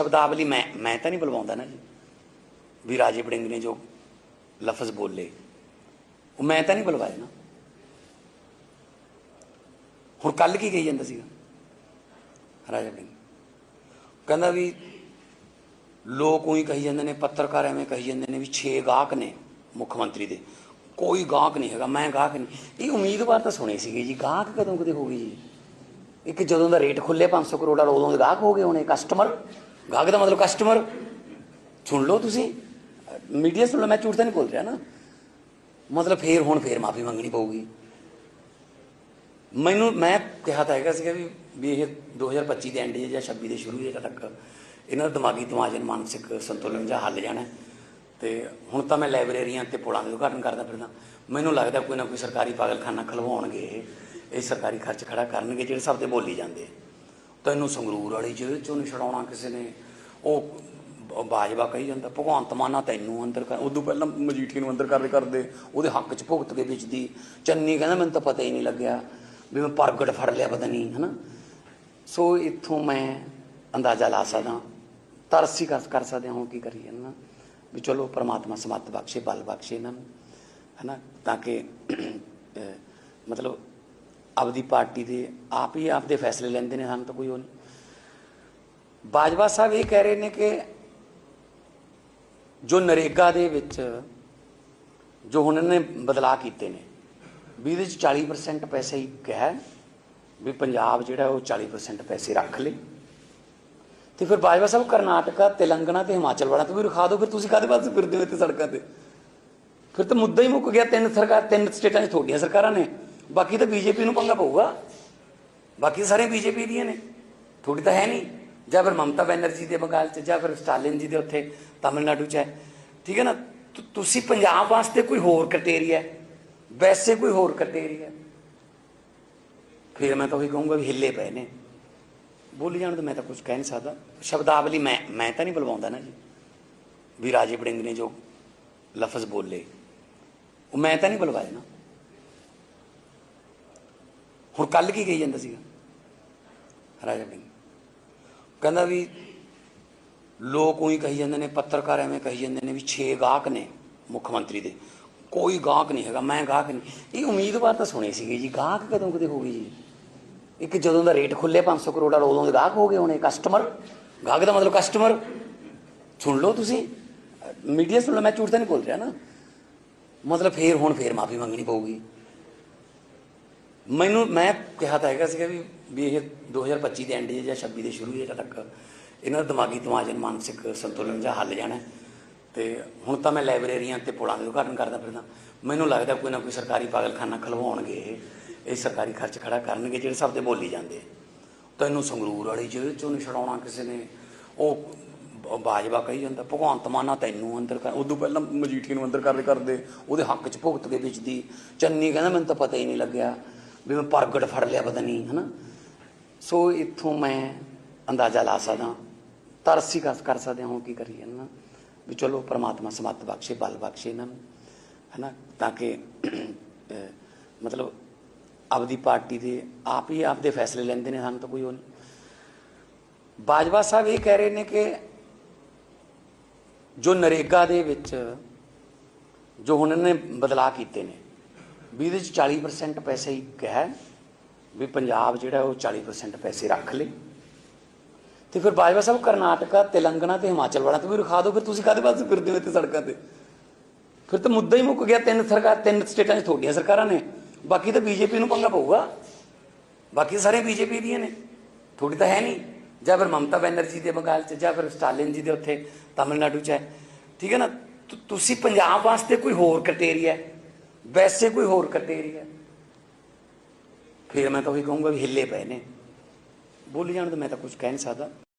ਸ਼ਬਦਾਵਲੀ ਮੈਂ ਮੈਂ ਤਾਂ ਨਹੀਂ ਬੁਲਵਾਉਂਦਾ ਨਾ ਜੀ। ਵੀ ਰਾਜੇ ਵੜਿੰਗ ਨੇ ਜੋ ਲਫ਼ਜ਼ ਬੋਲੇ, ਉਹ ਮੈਂ ਤਾਂ ਨਹੀਂ ਬੁਲਵਾਏ ਨਾ। ਹੁਣ ਕੱਲ ਕੀ ਕਹੀ ਜਾਂਦਾ ਸੀਗਾ? ਰਾਜਾ ਵੜਿੰਗ। ਕਹਿੰਦਾ ਵੀ ਲੋਕ ਉਹੀ ਕਹੀ ਜਾਂਦੇ ਨੇ, ਪੱਤਰਕਾਰ ਐਵੇਂ ਕਹੀ ਜਾਂਦੇ ਨੇ ਵੀ 6 ਗਾਹਕ ਨੇ ਮੁੱਖ ਮੰਤਰੀ ਦੇ। ਕੋਈ ਗਾਹਕ ਨਹੀਂ ਹੈਗਾ, ਮੈਂ ਗਾਹਕ ਨਹੀਂ। ਇਹ ਉਮੀਦਵਾਰ ਤਾਂ ਸੁਣੇ ਸੀਗੇ ਜੀ, ਗਾਹਕ ਕਦੋਂ ਕਦੇ ਹੋ ਗਈ ਜੀ? ਇੱਕ ਜਦੋਂ ਦਾ ਰੇਟ ਖੁੱਲੇ 500 ਕਰੋੜ ਵਾਲਾ ਉਦੋਂ ਦੇ ਗਾਹਕ ਹੋ ਗਏ ਹੋਣੇ, ਕਸਟਮਰ। ਗਾਹਕ ਦਾ ਮਤਲਬ ਕਸਟਮਰ ਸੁਣ ਲਓ ਤੁਸੀਂ। ਮੀਡੀਆ ਸੁਣ ਲਓ, ਮੈਂ ਝੂਠ ਤਾਂ ਨਹੀਂ ਬੋਲ ਰਿਹਾ ਨਾ। ਮਤਲਬ ਫੇਰ ਹੁਣ ਫੇਰ ਮਾਫੀ ਮੰਗਣੀ ਪਊਗੀ। ਮੈਨੂੰ, ਮੈਂ ਕਿਹਾ ਤਾਂ ਹੈਗਾ ਸੀਗਾ ਵੀ ਵੀ ਇਹ 2025 ਦੇ ਐਂਡ ਜਾਂ 26 ਦੇ ਸ਼ੁਰੂ ਜੇ ਤੱਕ ਇਹਨਾਂ ਦਾ ਦਿਮਾਗੀ ਤਮਾਜਨ ਮਾਨਸਿਕ ਸੰਤੁਲਨ ਜਾਂ ਹੱਲ ਜਾਣਾ ਹੈ। ਤੇ ਹੁਣ ਤਾਂ ਮੈਂ ਲਾਇਬ੍ਰੇਰੀਆਂ ਤੇ ਪੁਲਾਂ ਦੇ ਉਦਘਾਟਨ ਕਰਦਾ ਫਿਰਦਾ। ਮੈਨੂੰ ਲੱਗਦਾ ਕੋਈ ਨਾ ਕੋਈ ਸਰਕਾਰੀ ਪਾਗਲਖਾਨਾ ਖਲਵਾਉਣਗੇ ਇਹ। ਇਹ ਸਰਕਾਰੀ ਖਰਚ ਖੜਾ ਕਰਨਗੇ ਜਿਹੜੇ ਸਭ ਤੇ ਬੋਲੀ ਜਾਂਦੇ ਆ। ਤੈਨੂੰ ਸੰਗਰੂਰ ਵਾਲੀ ਜੇਲ੍ਹ ਚੋਂ ਨਹੀਂ ਛਡਾਉਣਾ ਕਿਸੇ ਨੇ। ਉਹ ਬਾਜਵਾ ਕਹੀ ਜਾਂਦਾ, ਭਗਵੰਤ ਮਾਨਾ ਤੈਨੂੰ ਅੰਦਰ ਕਰ। ਉਦੋਂ ਪਹਿਲਾਂ ਮਜੀਠੀ ਨੂੰ ਅੰਦਰ ਕਰਦੇ ਕਰਦੇ, ਉਹਦੇ ਹੱਕ 'ਚ ਭੁਗਤ ਕੇ ਵਿੱਚ ਚੰਨੀ ਕਹਿੰਦਾ, ਮੈਨੂੰ ਤਾਂ ਪਤਾ ਹੀ ਨਹੀਂ ਲੱਗਿਆ ਵੀ ਮੈਂ ਪ੍ਰਗਟ ਫੜ ਲਿਆ ਪਤਾ ਨਹੀਂ, ਹਨਾ। ਸੋ ਇੱਥੋਂ ਮੈਂ ਅੰਦਾਜ਼ਾ ਲਾ ਸਕਦਾ, ਤਰਸੀ ਕਰ ਕਰ ਸਕਦੇ ਹਾਂ, ਹੁਣ ਕੀ ਕਰੀਏ ਨਾ ਵੀ ਚਲੋ, ਪ੍ਰਮਾਤਮਾ ਸਮੱਤ ਬਖਸ਼ੇ, ਬਲ ਬਖਸ਼ੇ ਇਹਨਾਂ ਨੂੰ, ਹਨਾ, ਤਾਂ ਕਿ ਮਤਲਬ ਆਪਦੀ ਪਾਰਟੀ ਦੇ ਆਪ ਹੀ ਆਪਦੇ ਫੈਸਲੇ ਲੈਂਦੇ ਨੇ, ਸਾਨੂੰ ਤਾਂ ਕੋਈ ਉਹ ਨਹੀਂ। ਬਾਜਵਾ ਸਾਹਿਬ ਇਹ ਕਹਿ ਰਹੇ ਨੇ ਕਿ ਜੋ ਨਰੇਗਾ ਦੇ ਵਿੱਚ, ਜੋ ਹੁਣ ਨੇ ਬਦਲਾਅ ਕੀਤੇ ਨੇ, ਵੀ ਇਹਦੇ ਚ 40% ਪੈਸੇ ਹੀ ਕਿਹਾ ਹੈ, ਵੀ ਪੰਜਾਬ ਜਿਹੜਾ ਉਹ 40% ਪੈਸੇ ਰੱਖ ਲੇ। ਤੇ ਫਿਰ ਬਾਜਵਾ ਸਾਹਿਬ ਕਰਨਾਟਕਾ, ਤੇਲੰਗਾਨਾ ਤੇ ਹਿਮਾਚਲ ਵਾਲਾ ਤੋਂ ਵੀ ਰਖਾ ਦਿਓ, ਫਿਰ ਤੁਸੀਂ ਕਾਹਦੇ ਵਾਸਤੇ ਫਿਰਦੇ ਹੋ ਇੱਥੇ ਸੜਕਾਂ ਤੇ? ਫਿਰ ਤਾਂ ਮੁੱਦਾ ਹੀ ਮੁੱਕ ਗਿਆ, ਤਿੰਨ ਸਰਕਾਰ, ਤਿੰਨ ਸਟੇਟਾਂ 'ਚ ਤੁਹਾਡੀਆਂ ਸਰਕਾਰਾਂ ਨੇ। ਬਾਕੀ ਤਾਂ ਬੀਜੇਪੀ ਨੂੰ ਪੰਗਾ ਪਊਗਾ। ਬਾਕੀ ਸਾਰੇ ਬੀਜੇਪੀ ਦੀਆਂ ਨੇ। ਥੋੜੀ ਤਾਂ ਹੈ ਨਹੀਂ ਜਾਂ ਫਿਰ ਮਮਤਾ ਬੈਨਰਜੀ ਦੇ ਬੰਗਾਲ 'ਚ, ਜਾਂ ਫਿਰ ਸਟਾਲਿਨ ਜੀ ਦੇ ਉੱਥੇ, ਤਾਮਿਲਨਾਡੂ 'ਚ ਹੈ। ਠੀਕ ਹੈ ਨਾ? ਤੁਸੀਂ ਪੰਜਾਬ ਵਾਸਤੇ ਕੋਈ ਹੋਰ ਕ੍ਰਾਈਟੇਰੀਆ ਵੈਸੇ ਕੋਈ ਹੋਰ ਕ੍ਰਾਈਟੇਰੀਆ ਫਿਰ ਮੈਂ ਤਾਂ ਉਹੀ ਕਹੂੰਗਾ ਵੀ ਹਿੱਲੇ ਪਏ ਨੇ। ਬੋਲੀ ਜਾਣ ਤਾਂ ਮੈਂ ਤਾਂ ਕੁਝ ਕਹਿ ਨਹੀਂ ਸਕਦਾ। ਸ਼ਬਦਾਵਲੀ ਮੈਂ ਮੈਂ ਤਾਂ ਨਹੀਂ ਬੁਲਵਾਉਂਦਾ ਨਾ ਜੀ। ਵੀ ਰਾਜੇ ਵੜਿੰਗ ਨੇ ਜੋ ਲਫ਼ਜ਼ ਬੋਲੇ। ਉਹ ਮੈਂ ਤਾਂ ਨਹੀਂ ਬੁਲਵਾਏ ਨਾ। ਹੁਣ ਕੱਲ ਕੀ ਕਹੀ ਜਾਂਦਾ ਸੀਗਾ? ਰਾਜਾ ਵੜਿੰਗ ਕਹਿੰਦਾ ਵੀ ਲੋਕ ਉਹੀ ਕਹੀ ਜਾਂਦੇ ਨੇ, ਪੱਤਰਕਾਰ ਐਵੇਂ ਕਹੀ ਜਾਂਦੇ ਨੇ ਵੀ 6 ਗਾਹਕ ਨੇ ਮੁੱਖ ਮੰਤਰੀ ਦੇ। ਕੋਈ ਗਾਹਕ ਨਹੀਂ ਹੈਗਾ, ਮੈਂ ਗਾਹਕ ਨਹੀਂ। ਇਹ ਉਮੀਦਵਾਰ ਤਾਂ ਸੁਣੇ ਸੀਗੇ ਜੀ, ਗਾਹਕ ਕਦੋਂ ਕਦੇ ਹੋ ਗਈ ਜੀ? ਇੱਕ ਜਦੋਂ ਦਾ ਰੇਟ ਖੁੱਲੇ 500 ਕਰੋੜ ਵਾਲਾ, ਉਦੋਂ ਦੇ ਗਾਹਕ ਹੋ ਗਏ ਹੋਣੇ ਕਸਟਮਰ ਗਾਹਕ ਦਾ ਮਤਲਬ ਕਸਟਮਰ ਸੁਣ ਲਓ ਤੁਸੀਂ। ਮੀਡੀਆ ਸੁਣ ਲਓ, ਮੈਂ ਝੂਠ ਤਾਂ ਨਹੀਂ ਬੋਲ ਰਿਹਾ ਨਾ। ਮਤਲਬ ਫੇਰ ਹੁਣ ਫੇਰ ਮਾਫੀ ਮੰਗਣੀ ਪਊਗੀ। ਮੈਨੂੰ, ਮੈਂ ਕਿਹਾ ਤਾਂ ਹੈਗਾ ਸੀਗਾ ਵੀ ਵੀ ਇਹ 2025 ਦੇ ਐਂਡ ਜਾਂ 26 ਦੇ ਸ਼ੁਰੂ ਜੇ ਤੱਕ ਇਹਨਾਂ ਦਾ ਦਿਮਾਗੀ ਤਮਾਜਨ ਮਾਨਸਿਕ ਸੰਤੁਲਨ ਜਾਂ ਹੱਲ ਜਾਣਾ ਹੈ। ਤੇ ਹੁਣ ਤਾਂ ਮੈਂ ਲਾਇਬ੍ਰੇਰੀਆਂ ਤੇ ਪੁਲਾਂ ਦੇ ਉਦਘਾਟਨ ਕਰਦਾ ਫਿਰਦਾ। ਮੈਨੂੰ ਲੱਗਦਾ ਕੋਈ ਨਾ ਕੋਈ ਸਰਕਾਰੀ ਪਾਗਲਖਾਨਾ ਖਲਵਾਉਣਗੇ ਇਹ ਇਹ ਸਰਕਾਰੀ ਖਰਚ ਖੜਾ ਕਰਨਗੇ ਜਿਹੜੇ ਸਭ ਤੇ ਬੋਲੀ ਜਾਂਦੇ ਤੈਨੂੰ ਸੰਗਰੂਰ ਵਾਲੀ ਜੇਲ੍ਹ ਚੋਂ ਨਹੀਂ ਛਡਾਉਣਾ ਕਿਸੇ ਨੇ। ਉਹ ਬਾਜਵਾ ਕਹੀ ਜਾਂਦਾ, ਭਗਵੰਤ ਮਾਨਾ ਤੈਨੂੰ ਅੰਦਰ ਕਰ ਉਦੋਂ ਪਹਿਲਾਂ ਮਜੀਠੀ ਨੂੰ ਅੰਦਰ ਕਰਦੇ ਕਰਦੇ ਉਹਦੇ ਹੱਕ 'ਚ ਭੁਗਤ ਕੇ ਵਿੱਚ ਚੰਨੀ ਕਹਿੰਦਾ, ਮੈਨੂੰ ਤਾਂ ਪਤਾ ਹੀ ਨਹੀਂ ਲੱਗਿਆ। ਵੀ ਮੈਂ ਪ੍ਰਗਟ ਫੜ ਲਿਆ ਪਤਾ ਨਹੀਂ, ਹਨਾ? ਸੋ ਇੱਥੋਂ ਮੈਂ ਅੰਦਾਜ਼ਾ ਲਾ ਸਕਦਾ, ਤਰਸੀ ਕਰ ਕਰ ਸਕਦੇ ਹਾਂ, ਹੁਣ ਕੀ ਕਰੀਏ ਨਾ ਵੀ ਚਲੋ, ਪ੍ਰਮਾਤਮਾ ਸਮੱਤ ਬਖਸ਼ੇ, ਬਲ ਬਖਸ਼ੇ ਇਹਨਾਂ ਨੂੰ, ਹਨਾ? ਤਾਂ ਕਿ ਮਤਲਬ ਆਪਦੀ ਪਾਰਟੀ ਦੇ ਆਪ ਹੀ ਆਪਦੇ ਫੈਸਲੇ ਲੈਂਦੇ ਨੇ, ਸਾਨੂੰ ਤਾਂ ਕੋਈ ਉਹ ਨਹੀਂ। ਬਾਜਵਾ ਸਾਹਿਬ ਇਹ ਕਹਿ ਰਹੇ ਨੇ ਕਿ ਜੋ ਨਰੇਗਾ ਦੇ ਵਿੱਚ, ਜੋ ਹੁਣ ਨੇ ਬਦਲਾਅ ਕੀਤੇ ਨੇ ਵੀ ਇਹਦੇ ਚ 40% ਪੈਸੇ ਹੀ ਕਿਹਾ ਹੈ, ਵੀ ਪੰਜਾਬ ਜਿਹੜਾ ਉਹ 40% ਪੈਸੇ ਰੱਖ ਲੇ। ਤੇ ਫਿਰ ਬਾਜਵਾ ਸਾਹਿਬ ਕਰਨਾਟਕਾ ਤੇਲੰਗਾਨਾ ਤੇ ਹਿਮਾਚਲ ਵਾਲਾ ਤੋਂ ਵੀ ਰਖਾ ਦਿਓ, ਫਿਰ ਤੁਸੀਂ ਕਾਹਦੇ ਵਾਸਤੇ ਫਿਰਦੇ ਹੋ ਇੱਥੇ ਸੜਕਾਂ ਤੇ? ਫਿਰ ਤਾਂ ਮੁੱਦਾ ਹੀ ਮੁੱਕ ਗਿਆ, ਤਿੰਨ ਸਰਕਾਰ, ਤਿੰਨ ਸਟੇਟਾਂ 'ਚ ਤੁਹਾਡੀਆਂ ਸਰਕਾਰਾਂ ਨੇ। ਬਾਕੀ ਤਾਂ ਬੀਜੇਪੀ ਨੂੰ ਪੰਗਾ ਪਊਗਾ। ਬਾਕੀ ਸਾਰੇ ਬੀਜੇਪੀ ਦੀਆਂ ਨੇ। ਥੋੜੀ ਤਾਂ ਹੈ ਨਹੀਂ। ਜਾਂ ਫਿਰ ਮਮਤਾ ਬੈਨਰਜੀ ਦੇ ਬੰਗਾਲ 'ਚ, ਜਾਂ ਫਿਰ ਸਟਾਲਿਨ ਜੀ ਦੇ ਉੱਥੇ, ਤਾਮਿਲਨਾਡੂ 'ਚ ਹੈ। ਠੀਕ ਹੈ ਨਾ? ਤੁਸੀਂ ਪੰਜਾਬ ਵਾਸਤੇ ਕੋਈ ਹੋਰ ਕ੍ਰਾਈਟੇਰੀਆ ਵੈਸੇ ਕੋਈ ਹੋਰ ਕ੍ਰਾਈਟੇਰੀਆ ਫਿਰ ਮੈਂ ਤਾਂ ਉਹੀ ਕਹੂੰਗਾ ਵੀ ਹਿੱਲੇ ਪਏ ਨੇ। ਬੋਲੀ ਜਾਣ ਤਾਂ ਮੈਂ ਤਾਂ ਕੁਝ ਕਹਿ ਨਹੀਂ ਸਕਦਾ।